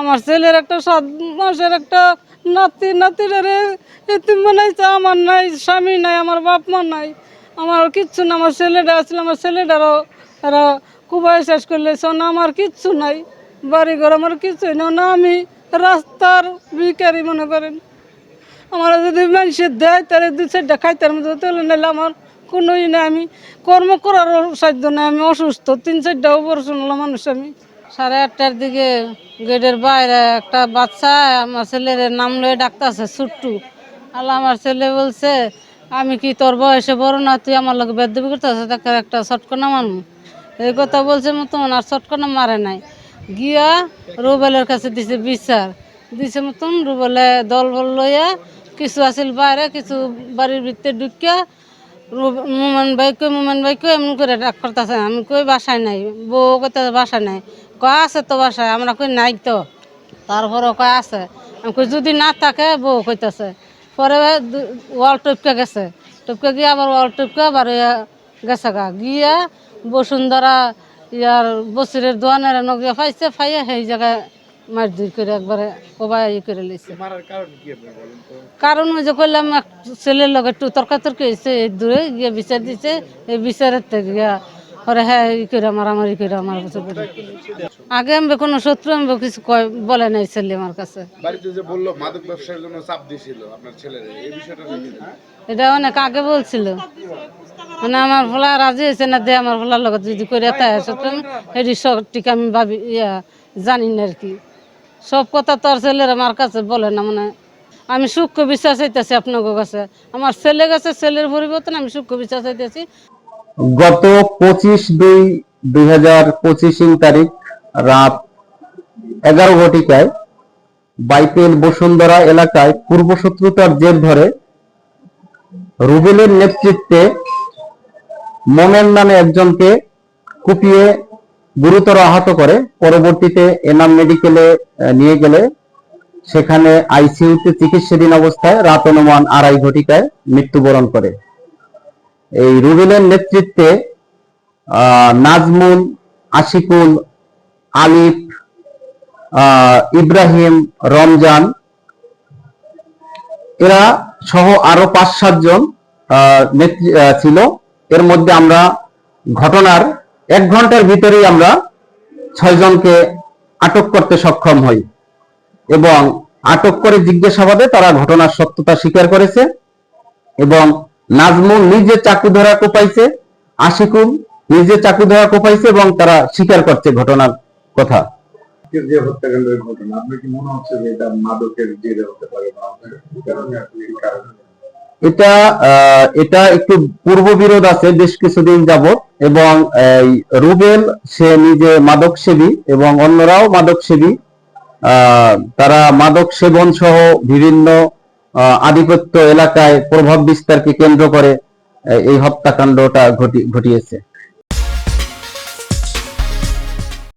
আমার ছেলের একটা সাত মাসের একটা নাতি, নাতির বানাইছে আমার নাই, স্বামী নাই, আমার বাপ মা নাই। আমার কিচ্ছু না, আমার ছেলেটা আসলে আমার ছেলেটারও এরা কুবাই শেষ করলে না আমার কিচ্ছু নাই বাড়ি ঘর আমার কিছুই না না আমি রাস্তার ভিকারি মনে করেন। আমার যদি মানুষের দেয়, তাহলে দু চারটা খাইতার মতো তাহলে নাহলে আমার কোনো নাই আমি কর্ম করার সাধ্য নাই, আমি অসুস্থ। তিন চারটা অপারেশন হলো মানুষ, আমি সাড়ে আটটার দিকে গেটের বাইরে একটা বাচ্চা, আমার ছেলের নাম লয়ে ডাকতেছে ছুট্টু আল্লাহ আমার ছেলে বলছে, আমি কি তোর বয়সে বড় না, তুই আমার লোক বেদবি করতেছে তাকে একটা শটকনা মারমু। এই কথা বলছে মতন, আর শটকনা মারে নাই। গিয়া রুবেলের কাছে দিছে বিচার। দিছে মতন, রুবেলে দল বল লইয়া কিছু আছিল বাইরে, কিছু বাড়ির ভিতরে ঢুকিয়া মোমেন ভাই কই, মোমেন ভাই কই, এমন করে ডাক করতেছে। আমি কই বাসায় নাই, বউ কইতে বাসায় নাই। কয়, আছে তো বাসায়, আমরা কই নাই তো। তারপরে কয়, আছে। আমি কই, যদি না থাকে, বউ কইতেছে। পরে ওয়াল টপকে গেছে। টপকে গিয়ে আবার ওয়াল টপকে আবার গেছে গা। গিয়া বসুন্ধরা ইয়ার বসিরের দোয়ানের নগিয়া ফাইছে ফাইয়া সেই জায়গায় মার দুই করে একবারে কোবাই ই করে লইছে। কারণ ওই যে করলাম এক ছেলের লগে একটু তর্কাতর্কি হয়েছে এই দূরে গিয়ে বিচার দিছে এই বিচারের থেকে গিয়া পরে হ্যাঁ ই করে আমার আমার ই করে আমার কাছে বলে। আগে আমি কোনো শত্রু আমি কিছু কয় বলে নাই ছেলে আমার কাছে। বাড়িতে যে বলল মাদক ব্যবসার জন্য চাপ দিছিল আপনার ছেলের এই বিষয়টা এটা অনেক আগে বলছিল। মানে আমার ভোলা রাজি হয়েছে না দে আমার ভোলার লগত যদি করে তাই সত্যি এটি সঠিক আমি ভাবি ইয়া জানি না আর কি। সব কথা তো আর ছেলের আমার কাছে বলে না মানে আমি সূক্ষ্ম বিশ্বাস হইতেছি আপনার কাছে। আমার ছেলে গেছে ছেলের পরিবর্তন, আমি সূক্ষ্ম বিশ্বাস হইতেছি। গত পঁচিশ দুই দুই হাজার পঁচিশ তারিখ রাত এগারো ঘটিকায় বাইপেল বসুন্ধরা এলাকায় পূর্বশত্রুতার জের ধরে রুবেলের নেতৃত্বে মোমেন নামে একজনকে কুপিয়ে গুরুতর আহত করে। পরবর্তীতে এনাম মেডিকেলে নিয়ে গেলে সেখানে আইসিইউতে চিকিৎসাধীন অবস্থায় রাত অনুমান আড়াই ঘটিকায় মৃত্যুবরণ করে। এই রুবেলের নেতৃত্বে নাজমুল, আশিকুল, আলিফ ইব্রাহিম, রমজান, এরা সহ আরও পাঁচ সাতজন ছিল। এর মধ্যে আমরা ঘটনার এক ঘণ্টার ভিতরেই আমরা ছয়জনকে আটক করতে সক্ষম হই এবং আটক করে জিজ্ঞাসাবাদে তারা ঘটনার সত্যতা স্বীকার করেছে এবং নাজমুল নিজে চাকু ধরা কোপাইছে, আশিকুল নিজে চাকু ধরা কোপাইছে এবং তারা স্বীকার করছে ঘটনার কথা। যে হত্যাকাণ্ডের ঘটনা, আপনার কি মনে হচ্ছে যে এটা মাদকের জেরে হতে পারে বা এটা এটা একটু পূর্ব বিরোধ আছে, বেশ কিছুদিন যাবত এবং রুবেল, সে নিজে মাদক সেবী এবং অন্যরাও মাদক সেবী তারা মাদক সেবন সহ বিভিন্ন আধিপত্য এলাকায় প্রভাব বিস্তারকে কেন্দ্র করে এই হত্যাকাণ্ডটা ঘটি- ঘটিয়েছে।